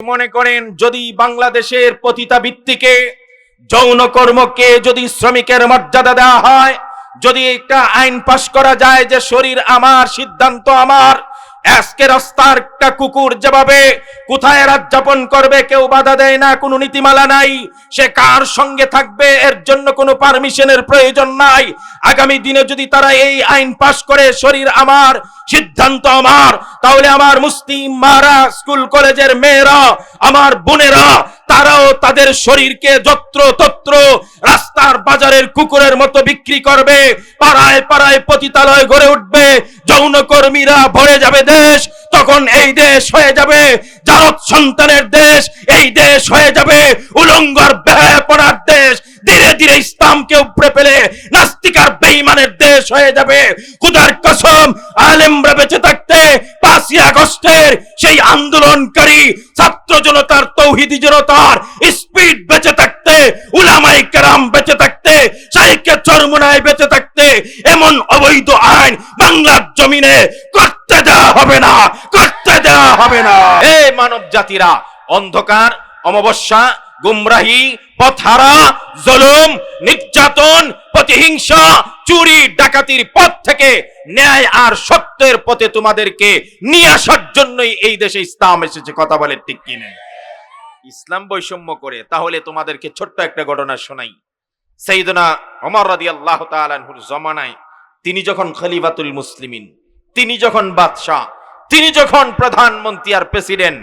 মনে করেন, যদি বাংলাদেশের পতিতাবৃত্তিকে, যৌন কর্মকে যদি শ্রমিকের মর্যাদা দেওয়া হয়, যদি একটা আইন পাশ করা যায় যে শরীর আমার, সিদ্ধান্ত আমার আজকে রাস্তার একটা কুকুর যেভাবে কোথায় রাত যাপন করবে, কেউ বাধা দেয় না, কোনো নীতিমালা নাই। সে কার সঙ্গে থাকবে, এর জন্য কোনো পারমিশনের প্রয়োজন নাই। আগামী দিনে যদি তারা এই আইন পাশ করে, শরীর আমার, সিদ্ধান্ত আমার, তাহলে আমার মুসলিম মারা, স্কুল কলেজের মেয়েরা, আমার বোনেরা তারাও তাদের শরীরকে যত্র তত্র রাস্তার বাজারের কুকুরের মতো বিক্রি করবে। পাড়ায় পাড়ায় পতিতালয় গড়ে উঠবে। যৌনকর্মীরা ভরে যাবে দেশ। তখন এই দেশ হয়ে যাবে জারত সন্তানের দেশ। এই দেশ হয়ে যাবে উলঙ্গর ব্যয় পড়ার দেশ। ধীরে ধীরে ইসলামকে উপড়ে ফেলে নাস্তিকার বেঈমানের দেশ হয়ে যাবে। খুদার কসম, আলেমরা বেঁচে থাকতে পাঁচই আগস্টের সেই আন্দোলনকারী ছাত্র জনতার তৌহিদি জনতার স্পিড বেঁচে থাকতে উলামাই কেরাম বেঁচে থাকতে চরমুনায় বেঁচে থাকতে, এমন অবৈধ আইন বাংলার জমিনে করতে দেওয়া হবে না, করতে দেওয়া হবে না। এই মানব জাতিরা অন্ধকার, অমাবস্যা গুমরাহি পথহারা জুলুম, নির্যাতন, প্রতিহিংসা, চুরি, ডাকাতির পথ থেকে ন্যায় আর সত্যের পথে তোমাদেরকে নিয়ে আসার জন্যই এই দেশে ইসলাম এসেছে। কথা বলে ঠিক কিনে ইসলাম বৈষম্য করে, তাহলে তোমাদেরকে ছোট্ট একটা ঘটনা শোনাই। সেইদনা ওমর রাদিয়াল্লাহু তাআলা আনহুর জমানায় তিনি যখন খলিফাতুল মুসলিমিন, তিনি যখন বাদশাহ, তিনি যখন প্রধানমন্ত্রী আর প্রেসিডেন্ট,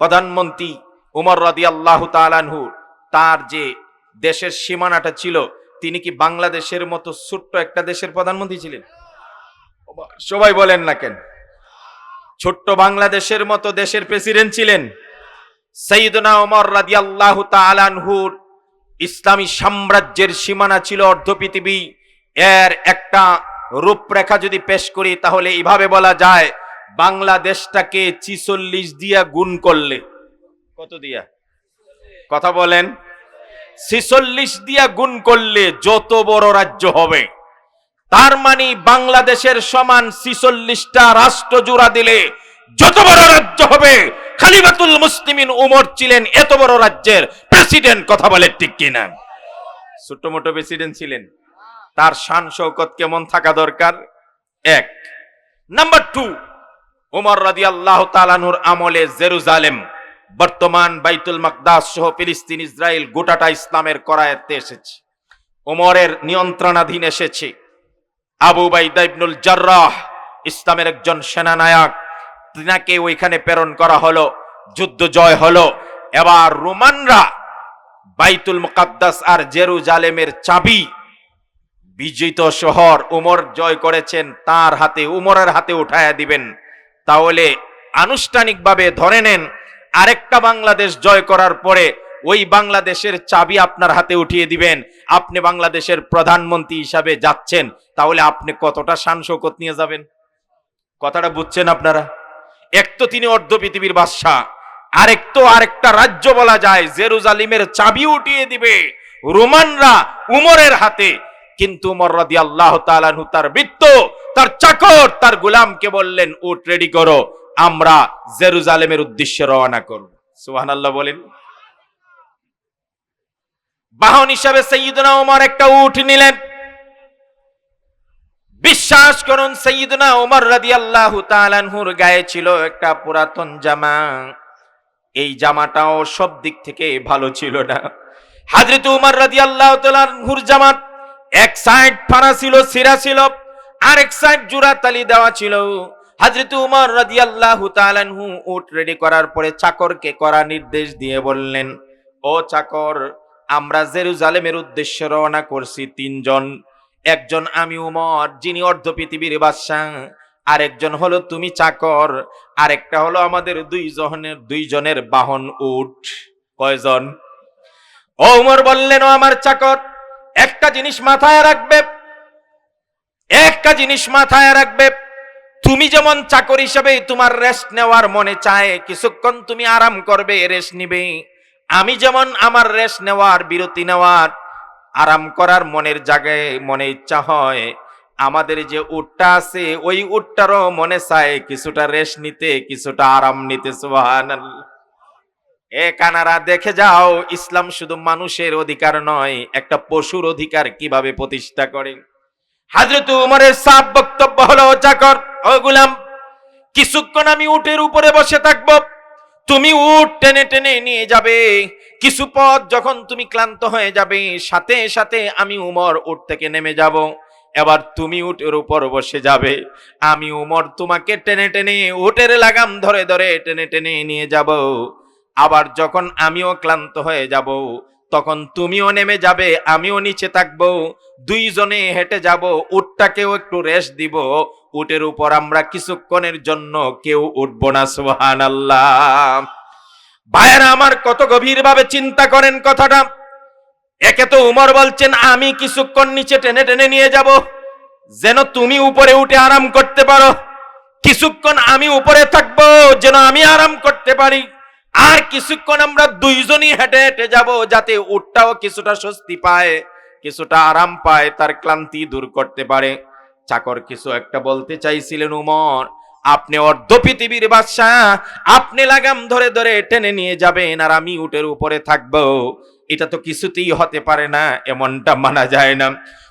প্রধানমন্ত্রী উমর রাদিয়াল্লাহু তাআলা আনহু, তার যে দেশের সীমানাটা ছিল, তিনি কি বাংলাদেশের মতো ছোট্ট একটা দেশের প্রধানমন্ত্রী ছিলেন? সবাই বলেন না কেন? ছোট্ট বাংলাদেশের মতো দেশের প্রেসিডেন্ট ছিলেন সৈয়দনা ওমর রাদিয়াল্লাহু তাআলা আনহুর ইসলামী সাম্রাজ্যের সীমানা ছিল অর্ধ পৃথিবী। এর একটা রূপরেখা যদি পেশ করি, তাহলে এইভাবে বলা যায়, বাংলাদেশটাকে চিচল্লিশ দিয়া গুণ করলে। কত দিয়া? কথা বলেন। ছিচল্লিশ দিয়া গুণ করলে যত বড় রাজ্য হবে। তার মানে বাংলাদেশের সমান ছিচল্লিশটা রাষ্ট্র জোড়া দিলে যত বড় রাজ্য হবে। খালিবাতুল মুসলিমিন উমর ছিলেন এত বড় রাজ্যের প্রেসিডেন্ট, কথা বলে ঠিক কিনা? ছোট মোটো প্রেসিডেন্ট ছিলেন। তার শান শৌকত কেমন থাকা দরকার? এক। নাম্বার টু, উমর রাদি আল্লাহ তালানুর আমলে জেরুজালেম বর্তমান বাইতুল মাকদাস সহ ফিলিস্তিন, ইসরায়েল গোটাটা ইসলামের করায়ত্তে এসেছে। ওমরের নিয়ন্ত্রণাধীন এসেছে। আবু বাইদা ইবনুল জার্রাহ, ইসলামের একজন সেনানায়ক, তিনাকে ওইখানে প্রেরণ করা হলো, যুদ্ধ জয় হলো। এবার রোমানরা বাইতুল মুকাদ্দাস আর জেরুজালেমের চাবি, বিজিত শহর উমর জয় করেছেন, তার হাতে, উমরের হাতে উঠায়া দিবেন। তাহলে আনুষ্ঠানিকভাবে ধরে নেন আরেকটা বাংলাদেশ জয় করার পরে ওই বাংলাদেশের চাবি আপনার হাতে উঠিয়ে দিবেন। আপনি বাংলাদেশের প্রধানমন্ত্রী হিসাবে যাচ্ছেন, তাহলে আপনি কতটা শান শৌকত নিয়ে যাবেন? কথাটা বুঝছেন আপনারা? এক তো তিনি অর্ধ পৃথিবীর বাদশাহ, আরেক তো আরেকটা রাজ্য বলা যায়, জেরুজালিমের চাবি উঠিয়ে দিবে রোমানরা উমরের হাতে। কিন্তু উমর রাদি আল্লাহ তালানহু তার বৃত্ত, তার চাকর, তার গোলামকে বললেন উট রেডি করো। আমরা জেরুজালেমের উদ্দেশ্যে রওনা করব। সুহান আল্লাহ বলেন। বাহন হিসাবে সৈয়দনা উমর একটা উঠ নিলেন। বিশ্বাস করুন, সৈয়দনা উমর রাদি আল্লাহ তালানহুর গায়ে ছিল একটা পুরাতন জামা। এই জামাটাও সব দিক থেকে ভালো ছিল না। হাজরত উমর রাদি আল্লাহ তালানহুর জামাত এক সাইড ফাড়া ছিল, সিরা ছিল আর এক সাইড জুরা তালি দেওয়া ছিল। হাজরত উমর রাদিয়াল্লাহু তাআলাহু উট রেডি করার পরে চাকরকে করা নির্দেশ দিয়ে বললেন, ও চাকর, আমরা জেরুজালেমের উদ্দেশ্যে রওনা করছি তিনজন। একজন আমি উমর, যিনি অর্ধ পৃথিবীর বাদশাহ। আরেকজন হলো তুমি চাকর, আরেকটা হলো আমাদের দুই দুইজনের দুইজনের বাহন উট। কয়জন? ও উমর বললেন, ও আমার চাকর, একটা জিনিস মাথায় রাখবে, একটা জিনিস মাথায় রাখবে তুমি যেমন চাকর হিসাবে তোমার রেস্ট নেওয়ার মনে চায়, কিছুক্ষণ তুমি আরাম করবে রেস্ট নিবে। আমি যেমন আমার রেস্ট নেওয়ার, বিরতি নেওয়ার, আরাম করার মনের জায়গায় মনে ইচ্ছা হয়, আমাদের যে উটটা আছে, ওই উটটারও মনে চায়, কিছুটা রেস্ট নিতে, কিছুটা আরাম নিতে, সুবহানাল্লাহ। এ কানারা, দেখে যাও, ইসলাম শুধু মানুষের অধিকার নয়, একটা পশুর অধিকার কীভাবে প্রতিষ্ঠা করে। হাজরত উমরের সাব বক্তব্য হলো চাকর ও গুলাম, কিছুক্ষণ আমি উটের উপরে বসে থাকব, তুমি উট টেনে টেনে নিয়ে যাবে। কিছু পথ যখন তুমি ক্লান্ত হয়ে যাবে, সাথে সাথে আমি উমর উট থেকে নেমে যাব। এবার তুমি উটের উপর বসে যাবে। আমি উমর তোমাকে টেনে টেনে উটের লাগাম ধরে ধরে টেনে টেনে নিয়ে যাব। আবার যখন আমিও ক্লান্ত হয়ে যাব তখন তুমিও নেমে যাবে, আমিও নিচে থাকব, দুইজনে হেঁটে যাব, উটটাকেও একটু রেস্ট দিব, উটের উপর আমরা কিছুক্ষণের জন্য কেউ উঠবো না সুহান আল্লাহ ভাইয়েরা আমার কত গভীর ভাবে চিন্তা করেন কথাটা। একে তো উমর বলছেন, আমি কিছুক্ষণ নিচে টেনে টেনে নিয়ে যাব, যেন তুমি উপরে উঠে আরাম করতে পারো। কিছুক্ষণ আমি উপরে থাকব, যেন আমি আরাম করতে পারি। আর কিছুক্ষণ আমরা দুইজনই হেঁটে হেঁটে যাব যাতে উটটাও কিছুটা স্বস্তি পায়, কিছুটা আরাম পায়, তার ক্লান্তি দূর করতে পারে। চাকর কিছু একটা বলতে চাইছিলেন, উমর, আপনি অর্ধ পৃথিবীর বাদশাহ, আপনি লাগাম ধরে ধরে টেনে নিয়ে যাবেন আর আমি উটের উপরে থাকব। এটা তো কিছুতেই হতে পারে না, এমনটা মানা যায় না।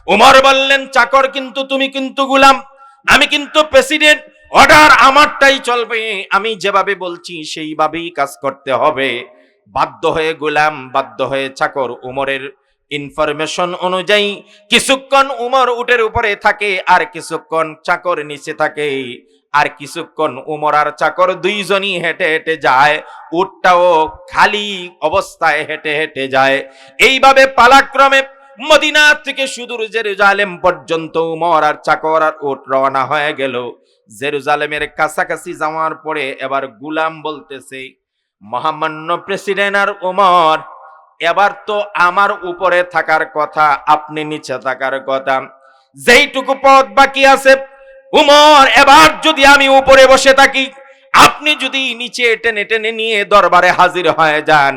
উমর বললেন, চাকর কিন্তু, তুমি কিন্তু গুলাম। আমি কিন্তু প্রেসিডেন্ট অর্ডার আমারটাই চলবে। আমি যেভাবে বলছি, সেইভাবেই কাজ করতে হবে। বাধ্য হয়ে গোলাম, বাধ্য হয়ে চাকর, উমরের ইনফরমেশন অনুযায়ী কিছুক্ষণ উমর উটের উপরে থাকে, আর কিছুক্ষণ চাকর নিচে থাকে। আর কিছুক্ষণ উমর আর চাকর দুইজনই হেঁটে হেঁটে যায়। উটটাও খালি অবস্থায় হেঁটে হেঁটে যায়। এইভাবে পালাক্রমে মদিনা থেকে সুদূর জেরুজালেম পর্যন্ত উমর আর চাকর আর উট রওনা হয়ে গেল। জেরুজালেমের কাছাকাছি যাওয়ার পরে এবার গুলাম বলতেছে, মহামান্য প্রেসিডেন্ট আর উমর এবার তো আমার উপরে থাকার কথা, আপনি নিচে থাকার কথা। যেইটুকু পথ বাকি আছে উমর এবার যদি আমি উপরে বসে থাকি, আপনি যদি নিচে টেনে টেনে নিয়ে দরবারে হাজির হয়ে যান।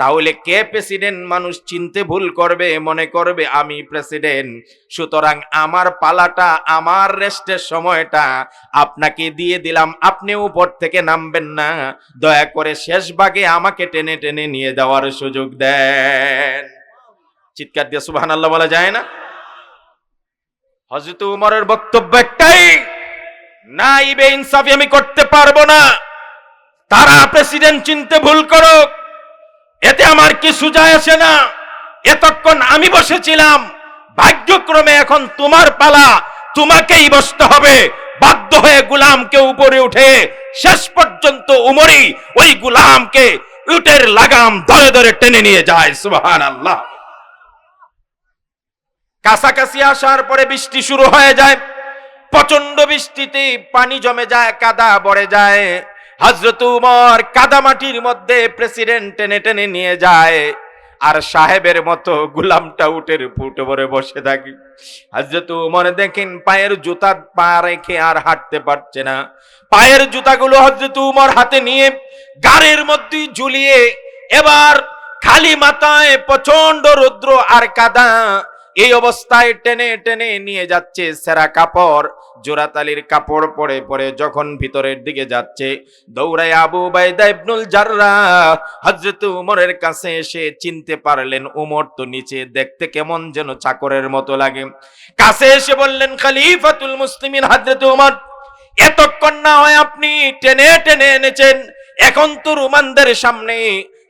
তাহলে কে প্রেসিডেন্ট মানুষ চিনতে ভুল করবে, মনে করবে, আমি প্রেসিডেন্ট সুতরাং আমার পালাটা, আমার রেস্টের সময়টা আপনাকে দিয়ে দিলাম। আপনি উপর থেকে নামবেন না। দয়া করে শেষ ভাগে আমাকে টেনে টেনে নিয়ে যাওয়ার সুযোগ দেন। চিৎকার দিয়ে সুবহান আল্লাহ বলা যায় না? হজরত উমরের বক্তব্য একটাই, না ইবে ইনসাফি আমি করতে পারব না। তারা প্রেসিডেন্ট চিনতে ভুল করো এতে আমার কিছু যায় আসে না। এতক্ষণ আমি বসেছিলাম। ভাগ্যক্রমে এখন তোমার পালা তোমাকেই বসতে হবে। বাধ্য হয়ে গুলামকে উপরে উঠে শেষ পর্যন্ত উমরি ওই গুলামকে উটের লাগাম ধরে ধরে টেনে নিয়ে যায়। সুবহান আল্লাহ কাছাকাছি আসার পরে বৃষ্টি শুরু হয়ে যায়। প্রচণ্ড বৃষ্টিতে পানি জমে যায়, কাদা বড়ে যায়। হজরত উমর কাদা মাটির মধ্যে প্রেসিডেন্ট টেনে টেনে নিয়ে যায়, আর সাহেবের মতো গুলামটা উটের ফুটো ভরে বসে থাকি। হজরত উমর দেখেন পায়ের জুতা পা রেখে আর হাঁটতে পারছে না। পায়ের জুতাগুলো হজরত উমর হাতে নিয়ে গাড়ির মধ্যে ঝুলিয়ে এবার খালি মাথায় প্রচণ্ড রুদ্র আর কাদা এই অবস্থায় টেনে টেনে নিয়ে যাচ্ছে সেরা কাপড়। জোরাতালির কাপড় পরে পরে যখন ভিতরের দিকে যাচ্ছে, দৌড়ায় আবু বাইদা ইবনুল জাররা, হযরত উমরের কাছে এসে চিনতে পারলেন, উমর তো নিচে দেখতে কেমন যেন চাকরের মতো লাগে। কাছে এসে বললেন, খলিফাতুল মুসলিমিন হযরত উমর, এতক্ষণ না হয় আপনি টেনে টেনে এনেছেন। এখন তো রোমানদের সামনে,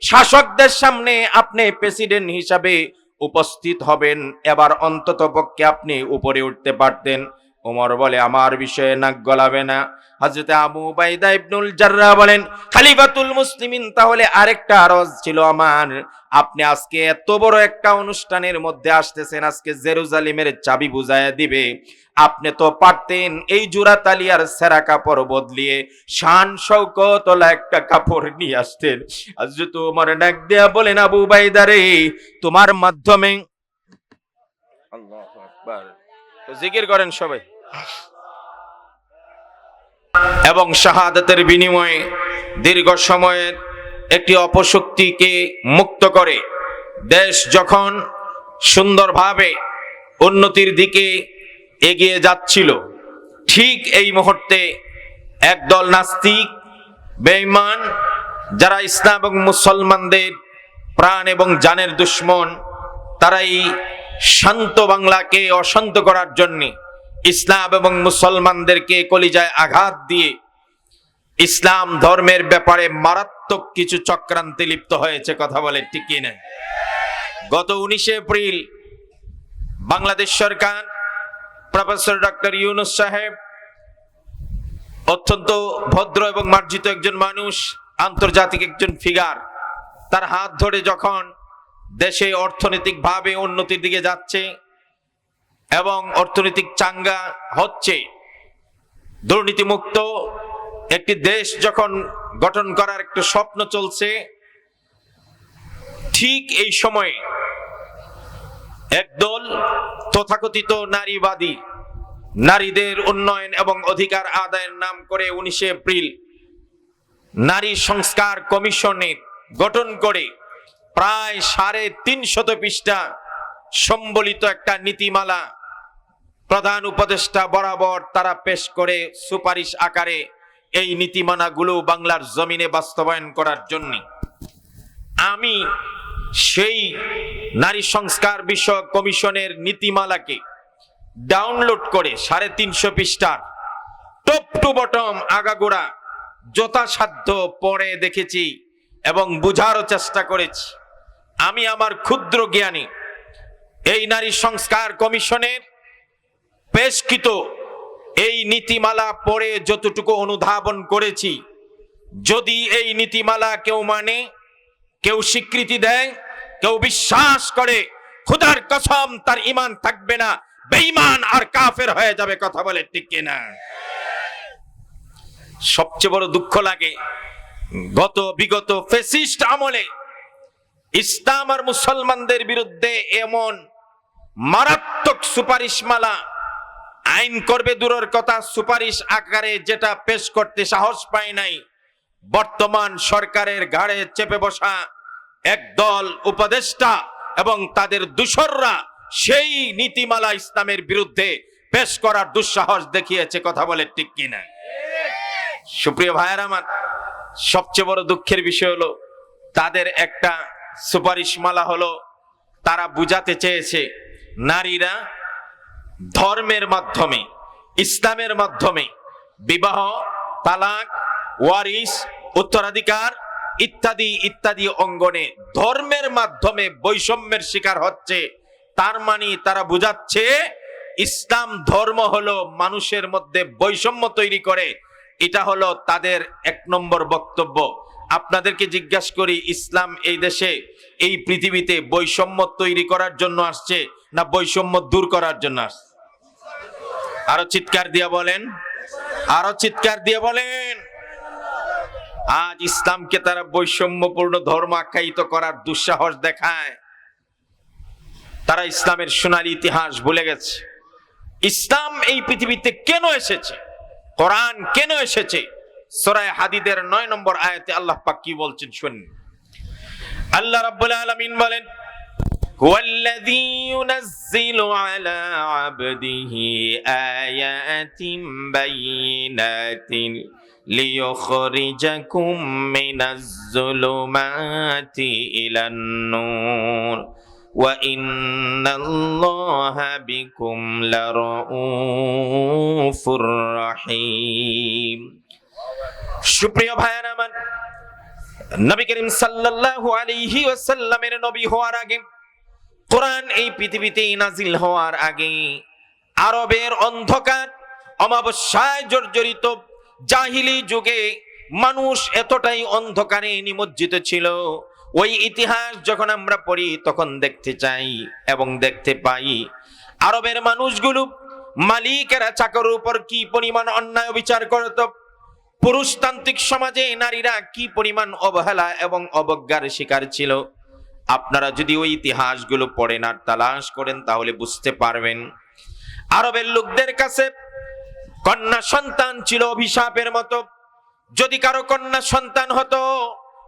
শাসকদের সামনে আপনি প্রেসিডেন্ট হিসাবে উপস্থিত হবেন। এবার অন্তত পক্ষে আপনি উপরে উঠতে পারতেন। ওমর বলে, আমার বিষয়ে নাক গলাবে না। হজরত আবু বাইদা ইবনুল জাররা বলেন, খালিফাতুল মুসলিমিন, তাহলে আরেকটা আরজ ছিল আমার। আপনি আজকে এত বড় একটা অনুষ্ঠানের মধ্যে আসতেছেন, আজকে জেরুজালিমের চাবি বুঝায় দিবে। আপনি তো পারতেন এই জোড়া তালিয়ার সেরা কাপড় বদলিয়ে শান শৌকতলা একটা কাপড় নিয়ে আসতেন। হযরত ওমর ডাক দেয়া বলেন, আবু বাইদা রে, তোমার মাধ্যমে জিকির করেন সবাই। এবং শাহাদাতের বিনিময়ে দীর্ঘ সময়ের একটি অপশক্তিকে মুক্ত করে। দেশ যখন সুন্দরভাবে উন্নতির দিকে এগিয়ে যাচ্ছিল, ঠিক এই মুহূর্তে একদল নাস্তিক, বেঈমান, যারা ইসলাম এবং মুসলমানদের প্রাণ এবং জানের দুশ্মন, তারাই শান্ত বাংলাকে অশান্ত করার জন্য ইসলাম এবং মুসলমানদেরকে কলিজায় আঘাত দিয়ে ইসলাম ধর্মের ব্যাপারে মারাত্মক কিছু চক্রান্তে লিপ্ত হয়েছে, কথা বলে ঠিক কি গত উনিশে এপ্রিল বাংলাদেশ সরকার প্রফেসর ডক্টর ইউনুস সাহেব, অত্যন্ত ভদ্র এবং মার্জিত একজন মানুষ, আন্তর্জাতিক একজন ফিগার, তার হাত ধরে যখন দেশে অর্থনৈতিকভাবে উন্নতির দিকে যাচ্ছে এবং অর্থনৈতিক চাঙ্গা হচ্ছে, দুর্নীতিমুক্ত একটি দেশ যখন গঠন করার একটা স্বপ্ন চলছে, ঠিক এই সময়ে একদল তথাকথিত নারীবাদী, নারীদের উন্নয়ন এবং অধিকার আদায়ের নাম করে উনিশে এপ্রিল নারী সংস্কার কমিশনের গঠন করে প্রায় সাড়ে তিনশত পৃষ্ঠা সম্বলিত একটা নীতিমালা প্রধান উপদেষ্টা বরাবর তারা পেশ করে সুপারিশ আকারে এই নীতিমালাগুলো বাংলার জমিনে বাস্তবায়ন করার জন্য। আমি সেই নারী সংস্কার বিষয়ক কমিশনের নীতিমালাকে ডাউনলোড করে সাড়ে তিনশো পৃষ্ঠার টপ টু বটম আগাগোড়া যথাসাধ্য পড়ে দেখেছি এবং বুঝারও চেষ্টা করেছি। আমি আমার ক্ষুদ্র জ্ঞানী এই নারী সংস্কার কমিশনের পেশকৃত এই নীতিমালা পড়ে যতটুকু অনুধাবন করেছি, যদি এই নীতিমালা কেউ মানে কেউ স্বীকৃতি দেয়, কেউ বিশ্বাস করে, খুদার কসম তার ইমান থাকবে না, বেঈমান আর কাফের হয়ে যাবে, কথা বলে ঠিক কিনা? সবচেয়ে বড় দুঃখ লাগে, গত বিগত ফেসিস্ট আমলে ইসলাম আর মুসলমানদের বিরুদ্ধে এমন মারাত্মক সুপারিশমালা আইন করবে দূরের কথা সুপারিশ আকারে যেটা পেশ করতে সাহস পায় নাই। বর্তমান সরকারের ঘাড়ে চেপে বসা একদল উপদেষ্টা এবং তাদের দূষররা সেই নীতিমালা ইসলামের বিরুদ্ধে পেশ করার দুঃসাহস দেখিয়েছে, কথা বলে ঠিক কিনা? সুপ্রিয় ভাইয়ের আমার, সবচেয়ে বড় দুঃখের বিষয় হলো, তাদের একটা সুপারিশমালা হলো, তারা বুঝাতে চেয়েছে, নারীরা ধর্মের মাধ্যমে, ইসলামের মাধ্যমে, বিবাহ, তালাক ওয়ারিস উত্তরাধিকার ইত্যাদি ইত্যাদি অঙ্গনে ধর্মের মাধ্যমে বৈষম্যের শিকার হচ্ছে। তার মানে তারা বুঝাচ্ছে, ইসলাম ধর্ম হলো মানুষের মধ্যে বৈষম্য তৈরি করে। এটা হলো তাদের এক নম্বর বক্তব্য। আপনাদেরকে জিজ্ঞাসা করি, ইসলাম এই দেশে, এই পৃথিবীতে বৈষম্য তৈরি করার জন্য আসছে না বৈষম্য দূর করার জন্য আসছে? আরও চিৎকার দিয়ে বলেন, আরও চিৎকার দিয়ে বলেন। আজ ইসলামকে তারা বৈষম্যপূর্ণ ধর্ম আখ্যায়িত করার দুঃসাহস দেখায়। তারা ইসলামের সোনালী ইতিহাস ভুলে গেছে। ইসলাম এই পৃথিবীতে কেন এসেছে? কোরআন কেন এসেছে? সরায় হাদিদের নয় নম্বর আয়াতে আল্লাহ পাক কি বলছেন শুনুন। আল্লাহ রাব্বুল আলামিন বলেন هو الذي ينزل على عبده آيات بينات ليخرجكم من الظلمات إلى النور وإن الله بكم لرؤوف رحيم সুপ্রিয় ভাইয়ার আমার নবী করিম সাল্লাল্লাহু আলাইহি ওয়াসাল্লামের নবী হওয়ার আগে কোরআন এই পৃথিবীতে নাজিল হওয়ার আগে আরবের অন্ধকার, অমাবস্যায় জর্জরিত জাহিলি যুগে মানুষ এতটাই অন্ধকারে নিমজ্জিত ছিল। ওই ইতিহাস যখন আমরা পড়ি তখন দেখতে চাই এবং দেখতে পাই আরবের মানুষগুলো মালিকেরা চাকর উপর কি পরিমাণ অন্যায় বিচার করত, পুরুষতান্ত্রিক সমাজে নারীরা কি পরিমাণ অবহেলা এবং অবজ্ঞার শিকার ছিল। আপনারা যদি ওই ইতিহাসগুলো পড়েন আর তালাশ করেন, তাহলে বুঝতে পারবেন। আরবের লোকদের কাছে কন্যা সন্তান ছিল অভিশাপের মতো। যদি কারও কন্যা সন্তান হতো,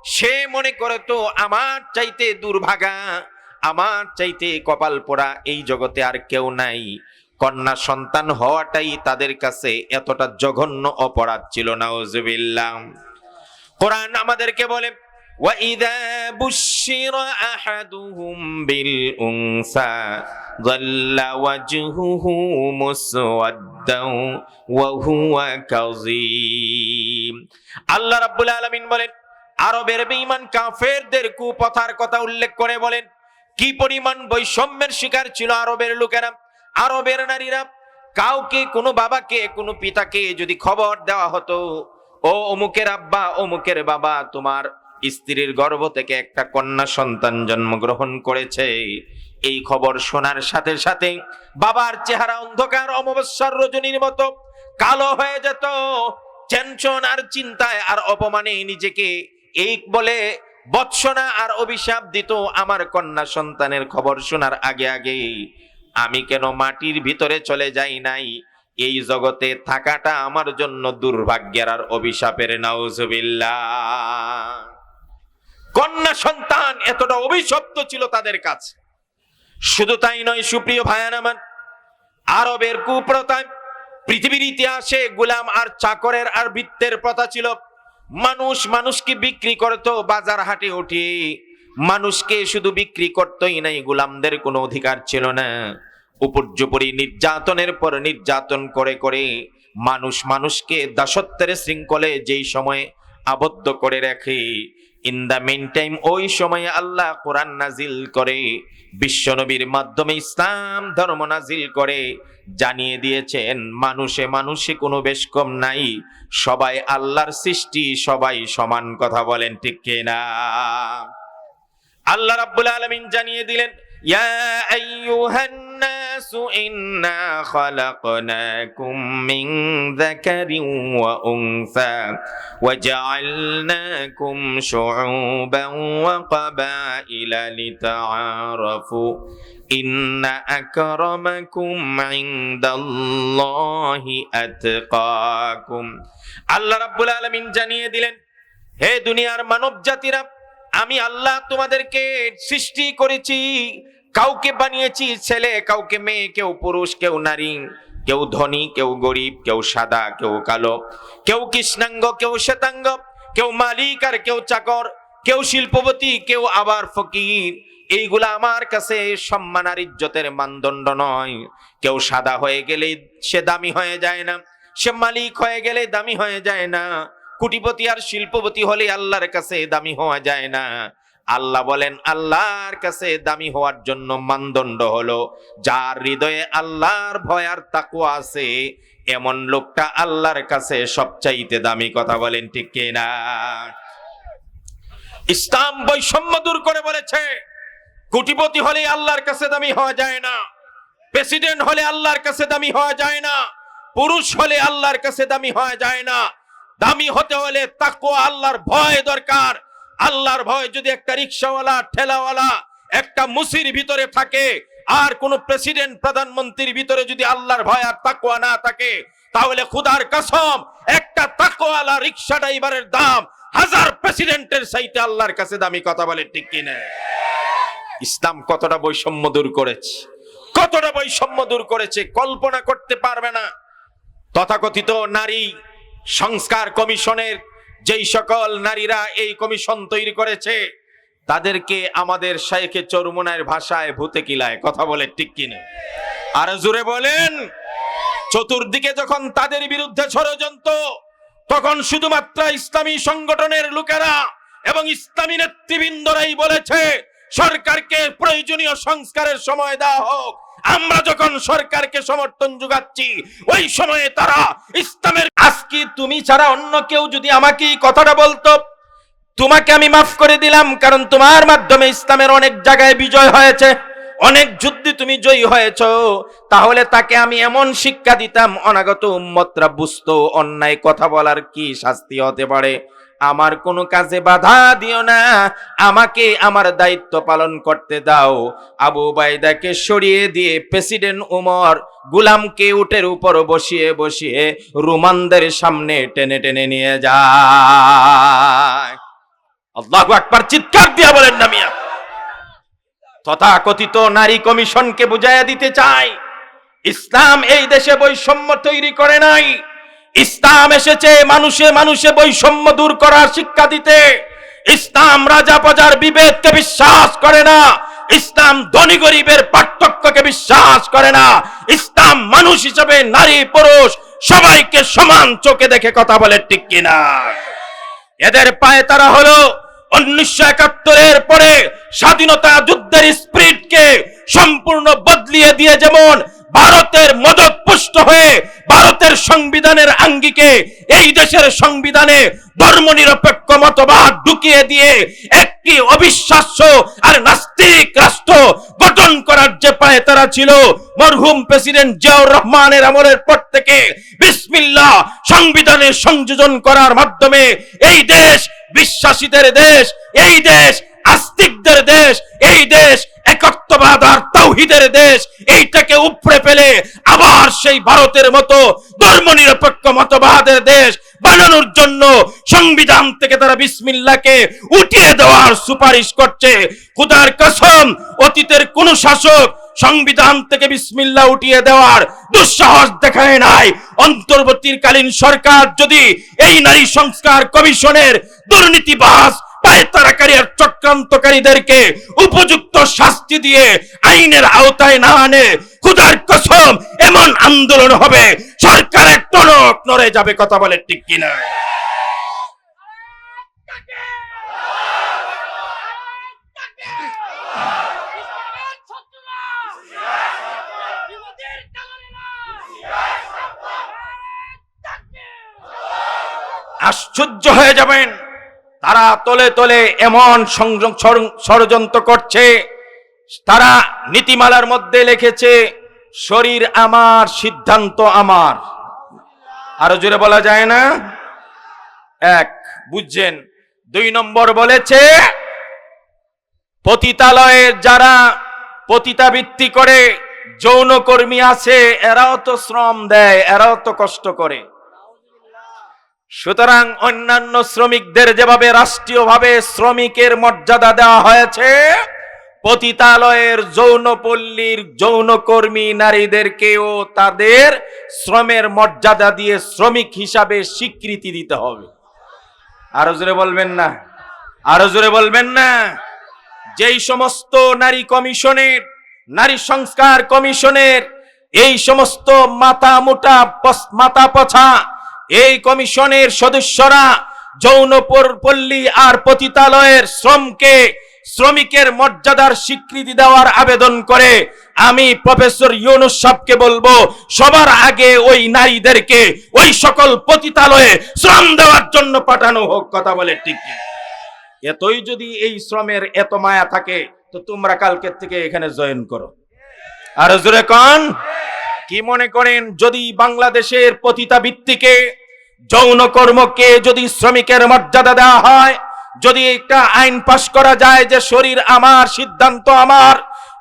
সে মনে করতো, আমার চাইতে দুর্ভাগা, আমার চাইতে কপাল পোড়া এই জগতে আর কেউ নাই। কন্যা সন্তান হওয়াটাই তাদের কাছে এতটা জঘন্য অপরাধ ছিল না ওজুবিল্লাহ কোরআন আমাদেরকে বলে وَإِذَا بُشِّرَ أَحَدُهُم بِالْأُنثَى ظَلَّ وَجْهُهُ مُسْوَدًّا وَهُوَ كَظِيمٌ আল্লাহ রাব্বুল আলামিন বলেন আরবের বেঈমান কাফেরদের কুপথার কথা উল্লেখ করে বলেন কি পরিমাণ বৈষম্যের শিকার ছিল আরবের লোকেরা আরবের নারীরা কাউকে কোনো বাবাকে কোনো পিতাকে যদি খবর দেওয়া হতো ও অমুকের আব্বা অমুকের বাবা তোমার স্ত্রীর গর্ভ থেকে একটা কন্যা সন্তান জন্মগ্রহণ করেছে। এই খবর শোনার সাথে সাথে বাবার চেহারা অন্ধকার, অমাবস্যার রজনীর মতো কালো হয়ে যেত। টেনশন আর চিন্তায় আর অপমানে নিজেকে এই বলে বৎসনা আর অভিশাপ দিত আমার কন্যা সন্তানের খবর শোনার আগে আগে। আমি কেন মাটির ভিতরে চলে যাই নাই? এই জগতে থাকাটা আমার জন্য দুর্ভাগ্যের আর অভিশাপের নাউজুবিল্লাহ। কন্যা সন্তান এতটা অভিশপ্ত ছিল তাদের কাছে। শুধু তাই নয়, সুপ্রিয় ভায়ান আমার, আরবের কুপ্রথায় পৃথিবীর ইতিহাসে গুলাম আর চাকরের আর বৃত্তের প্রথা ছিল, মানুষ মানুষকে বিক্রি করত বাজার হাটে উঠে। মানুষকে শুধু বিক্রি করতই নাই, গুলামদের কোনো অধিকার ছিল না। উপর্যুপরি নির্যাতনের পর নির্যাতন করে করে মানুষ মানুষকে দাসত্বের শৃঙ্খলে যেই সময়ে আবদ্ধ করে রাখে ইন দ্য মেন টাইম ওই সময়ে আল্লাহ কোরআন নাজিল করে, বিশ্বনবীর মাধ্যমে ইসলাম ধর্ম নাজিল করে, জানিয়ে দিয়েছেন, মানুষে মানুষে কোনো বেশ কম নাই, সবাই আল্লাহর সৃষ্টি, সবাই সমান কথা বলেন, ঠিক কিনা আল্লাহ রাব্বুল আলামিন জানিয়ে দিলেন, ইয়া আইয়ুহান খালাকনাকুম মিন যাকারিন ওয়া উনসা ওয়া জাআলনাকুম শুউবান ওয়া ক্বাবাইলা লিতাআরাফু ইন্না আকরামাকুম ইনদাল্লাহি আতকাকুম আল্লাহ রাব্বুল আলামিন জানিয়ে দিলেন, হে দুনিয়ার মানব জাতিরা আমি আল্লাহ তোমাদেরকে সৃষ্টি করেছি কাউকে বানিয়েছি ছেলে, কাউকে মেয়ে, কেউ পুরুষ, কেউ নারী, কেউ ধনী, কেউ গরিব, কেউ সাদা, কেউ কালো, কেউ কৃষ্ণাঙ্গ, কেউ শ্বেতাঙ্গ, কেউ মালিক আর কেউ চাকর, কেউ শিল্পপতি, কেউ আবার ফকির। এইগুলা আমার কাছে সম্মান আর ইজ্জতের মানদণ্ড নয়। কেউ সাদা হয়ে গেলে সে দামি হয়ে যায় না, সে মালিক হয়ে গেলে দামি হয়ে যায় না, কুটিপতি আর শিল্পপতি হলে আল্লাহর কাছে দামি হওয়া যায় না। আল্লাহ বলেন, আল্লাহর কাছে দামি হওয়ার জন্য মানদণ্ড হলো, যার হৃদয়ে আল্লাহর ভয় আর তাকুয়া আছে, এমন লোকটা আল্লাহর কাছে সবচাইতে দামি কথা বলেন ঠিক কিনা? ইসলাম বৈষম্য দূর করে বলেছে, কোটিপতি হলে আল্লাহর কাছে দামি হওয়া যায় না, প্রেসিডেন্ট হলে আল্লাহর কাছে দামি হওয়া যায় না, পুরুষ হলে আল্লাহর কাছে দামি হওয়া যায় না, দামি হতে হলে তাকুয়া, আল্লাহর ভয় দরকার আল্লাহর ভয় যদি একটা রিক্সাওয়ালা, ঠেলাওয়ালা একটা মুসির ভিতরে থাকে, আর কোন প্রেসিডেন্ট, প্রধানমন্ত্রীর ভিতরে যদি আল্লাহর ভয় আর তাকুয়া না থাকে, তাহলে খুদার কসম, একটা তাকুয়ালা রিক্সা ড্রাইভারের দাম হাজার প্রেসিডেন্টের সাইতে আল্লাহর কাছে দামি কথা বলে, ঠিক কিনা ইসলাম কতটা বৈষম্য দূর করেছে, কতটা বৈষম্য দূর করেছে, কল্পনা করতে পারবে না। তথাকথিত নারী সংস্কার কমিশনের যেই সকল নারীরা এই কমিশন তৈরি করেছে, তাদেরকে আমাদের শাইখে চরমুনায়ের ভাষায় ভূতে কিলায়, কথা বলে ঠিক কিনে? আর জুড়ে বলেন, চতুর্দিকে যখন তাদের বিরুদ্ধে ষড়যন্ত্র, তখন শুধুমাত্র ইসলামী সংগঠনের লোকেরা এবং ইসলামী নেতৃবৃন্দরাই বলেছে, সরকারকে প্রয়োজনীয় সংস্কারের সময় দেওয়া হোক। আমরা যখন সরকারকে সমর্থন যোগাচ্ছি, ওই সময়ে তারা ইসলামের আজকে তুমি ছাড়া অন্য কেউ যদি আমাকে কথাটা বলতো, তোমাকে আমি মাফ করে দিলাম, কারণ তোমার মাধ্যমে ইসলামের অনেক জায়গায় বিজয় হয়েছে, অনেক যুদ্ধে তুমি জয়ী হয়েছ। তাহলে তাকে আমি এমন শিক্ষা দিতাম, অনাগত উম্মতরা বুঝতো অন্যায় কথা বলার কি শাস্তি হতে পারে। আমার কোনো কাজে বাধা দিও না। আমাকে আমার দায়িত্ব পালন করতে দাও। আবু বাইদাকে সরিয়ে দিয়ে প্রেসিডেন্ট উমর গুলামকে উটের উপর বসিয়ে বসিয়ে রোমানদের সামনে টেনে টেনে নিয়ে যায়। আল্লাহ চিৎকার দিয়া বলেন না মিয়া। তথাকথিত নারী কমিশনকে বুঝাইয়া দিতে চাই। ইসলাম এই দেশে বৈষম্য তৈরি করে নাই। ইসলাম এসেছে মানুষে মানুষে বৈষম্য দূর করার শিক্ষা দিতে। ইসলাম রাজা প্রজার বিভেদকে বিশ্বাস করে না। ইসলাম ধনী গরিবের পার্থক্যকে বিশ্বাস করে না। ইসলাম মানুষ হিসেবে নারী, পুরুষ সবাইকে সমান চোখে দেখে কথা বলে, ঠিক কিনা? এদের পায়ে তারা হলো উনিশশো একাত্তরের পরে স্বাধীনতা যুদ্ধের স্পিরিটকে সম্পূর্ণ বদলিয়ে দিয়ে যেমন ভারতের মদত পুষ্ট হয়ে ভারতের সংবিধানের আঙ্গিকে এই দেশের সংবিধানে ধর্মনিরপেক্ষ মতবাদ ঢুকিয়ে দিয়ে একটি অবিশ্বাস্য আর নাস্তিক রাষ্ট্র গঠন করার যে পায়ে তারা ছিল, মরহুম প্রেসিডেন্ট জিয়াউর রহমানের আমলের পর থেকে বিসমিল্লাহ সংবিধানে সংযোজন করার মাধ্যমে এই দেশ বিশ্বাসীদের দেশ, এই দেশ আস্তিকদের দেশ, এই দেশ একত্ববাদ আর তৌহিদের দেশ, এইটাকে উপড়ে ফেলে আবার সেই ভারতের মতো মতবাদের দেশ বানানোর জন্য সংবিধান থেকে তারা বিসমিল্লাকে উঠিয়ে দেওয়ার সুপারিশ করছে। খুদার কসম, অতীতের কোন শাসক সংবিধান থেকে বিসমিল্লা উঠিয়ে দেওয়ার দুঃসাহস দেখায় নাই। অন্তর্বর্তীকালীন সরকার যদি এই নারী সংস্কার কমিশনের দুর্নীতিবাজ পায়তারাকারী চক্রান্তকারীদেরকে উপযুক্ত শাস্তি দিয়ে আইনের আওতায় না আনে। খুদার কসম, এমন আন্দোলন হবে সরকারের টনক নড়ে যাবে, কথা বলে ঠিক কিনা। আশ্চর্য হয়ে যাবেন। তারা তলে তলে এমন ষড়যন্ত্র করছে। তারা নীতিমালার মধ্যে লিখেছে, শরীর আমার, সিদ্ধান্ত আমার। আরও জোরে বলা যায় না? এক, বুঝছেন? দুই নম্বর বলেছে, পতিতালয়ে যারা পতিতাবৃত্তি করে, যৌনকর্মী আছে, এরাও তো শ্রম দেয়, এরাও তো কষ্ট করে। সুতরাং অন্যান্য শ্রমিকদের যেভাবে রাষ্ট্রীয়ভাবে শ্রমিকের মর্যাদা দেওয়া হয়েছে, পতিতালয়ের যৌনপল্লীর যৌনকর্মী নারীদেরকেও তাদের শ্রমের মর্যাদা দিয়ে শ্রমিক হিসাবে স্বীকৃতি দিতে হবে। আরও জোরে বলবেন না, আরও জোরে বলবেন না। যেই সমস্ত নারী কমিশনের, নারী সংস্কার কমিশনের, এই সমস্ত মাথা মোটা মাথা পছা এই কমিশনের সদস্যরা যৌনপুর পল্লী আর পতিতালয়ের শ্রমকে, শ্রমিকের মর্যাদার স্বীকৃতি দেওয়ার আবেদন করে। আমি প্রফেসর ইউনুস বলব, সবার আগে ওই নারীদেরকে, ওই সকল পতিতালয়ে শ্রম দেওয়ার জন্য পাঠানো হোক, কথা বলে ঠিক? এতই যদি এই শ্রমের এত মায়া থাকে, তো তোমরা কালকের থেকে এখানে জয়েন করো। আর জোরে কন? কি মনে করেন যদি বাংলাদেশের পতিতাবৃত্তিকে যৌন কর্মকে যদি শ্রমিকের মর্যাদা দেওয়া হয়, যদি একটা আইন পাশ করা যায় যে শরীর আমার, সিদ্ধান্ত আমার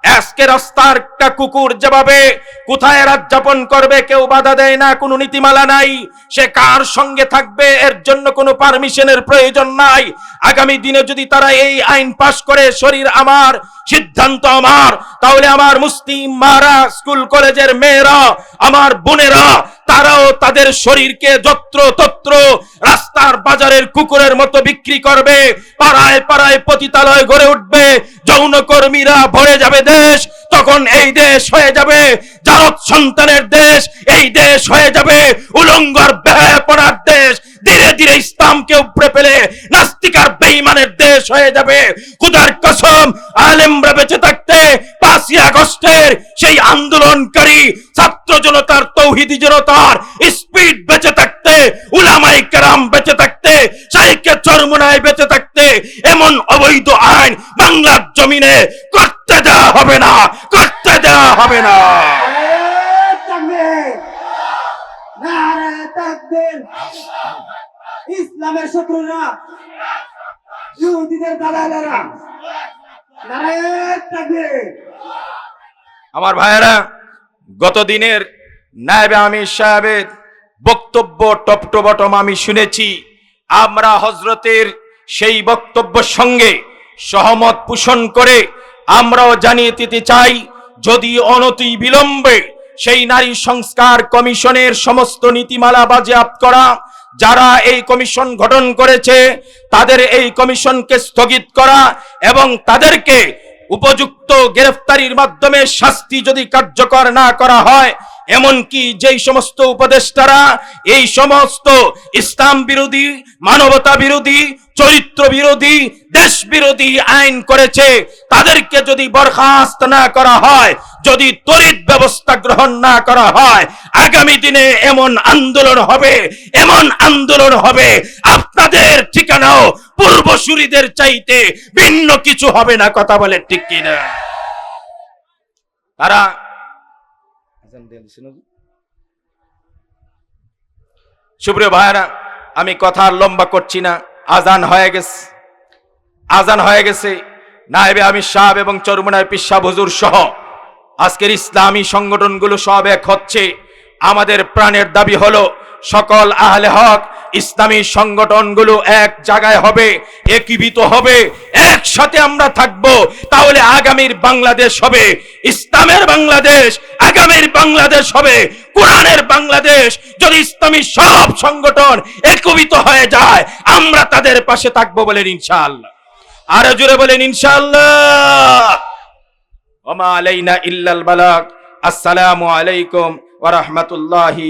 আজকে রাস্তার একটা কুকুর যেভাবে কোথায় রাত যাপন করবে, কেউ বাধা দেয় না, কোনো নীতিমালা নাই। সে কার সঙ্গে থাকবে, এর জন্য কোনো পারমিশনের প্রয়োজন নাই। আগামী দিনে যদি তারা এই আইন পাশ করে, শরীর আমার, সিদ্ধান্ত আমার, তাহলে আমার মুসলিম মারা, স্কুল কলেজের মেয়েরা, আমার বোনেরা তারাও তাদের শরীরকে যত্র তত্র রাস্তার বাজারের কুকুরের মতো বিক্রি করবে। পাড়ায় পাড়ায় পতিতালয় গড়ে উঠবে। যৌনকর্মীরা ভরে যাবে দেশ। তখন এই দেশ হয়ে যাবে জারত সন্তানের দেশ। এই দেশ হয়ে যাবে উলঙ্গর বেহায়াপনার দেশ। ধীরে ধীরে ইসলামকে উপরে ফেলে নাস্তিকার বেঈমানের দেশ হয়ে যাবে। খুদার কসম, আলেমরা বেঁচে থাকতে পাঁচই আগস্টের সেই আন্দোলনকারী ছাত্র জনতার তৌহিদি জনতার স্পিড বেঁচে থাকতে উলামাই কেরাম বেঁচে থাকতে সাইকে চরমনায় বেঁচে থাকতে, এমন অবৈধ আইন বাংলার জমিনে করতে দেওয়া হবে না, করতে দেওয়া হবে না। ইসলামের শত্রুরা, ইহুদিদের দালালেরা আমার ভাইয়েরা গত দিনের নায়েবে আমির সাহেবের বক্তব্য টপ বটম আমি শুনেছি। আমরা হজরতের সেই বক্তব্যের সঙ্গে সহমত পোষণ করে আমরাও জানিয়ে দিতে চাই, যদি অনতি বিলম্বে সেই নারী সংস্কার কমিশনের সমস্ত নীতিমালা বাজেয়াপ্ত করা যারা এই কমিশন গঠন করেছে, তাদের এই কমিশনকে স্থগিত করা এবং তাদেরকে উপযুক্ত গ্রেফতারির মাধ্যমে শাস্তি যদি কার্যকর না করা হয়, এমনকি যেই সমস্ত উপদেষ্টারা, এই সমস্ত ইসলাম বিরোধী, মানবতা বিরোধী, চরিত্র বিরোধী, দেশ বিরোধী আইন করেছে, তাদেরকে যদি বরখাস্ত না করা হয় যদি তড়িৎ ব্যবস্থা গ্রহণ না করা হয় আগামী দিনে এমন আন্দোলন হবে এমন আন্দোলন হবে আপনাদের ঠিকানাও পূর্বসূরিদের চাইতে ভিন্ন কিছু হবে না কথা বলে ঠিক কিনা? তারা সুপ্রিয় ভাইরা আমি কথা লম্বা করছি না আজান হয়ে গেছে। আজান হয়ে গেছে নায়েবে আমি সাহেব এবং চরমুনায় পিসা হুজুর সহ। আজকের ইসলামী সংগঠনগুলো সব এক হচ্ছে। আমাদের প্রাণের দাবি হলো, সকল আহলে হক ইসলামী সংগঠনগুলো এক জায়গায় হবে, একীভূত হবে, একসাথে আমরা থাকব। তাহলে আগামীর বাংলাদেশ হবে, ইসলামের বাংলাদেশ, আগামীর বাংলাদেশ হবে, কোরআনের বাংলাদেশ। যদি ইসলামী সব সংগঠন একীভূত হয়ে যায়, আমরা তাদের পাশে থাকব বলেন ইনশাআল্লাহ। আরও জুড়ে বলেন ইনশাআল্লাহ। ওমা আলাইনা ইল্লাল আসসালামু আলাইকুম ওয়া রাহমাতুল্লাহি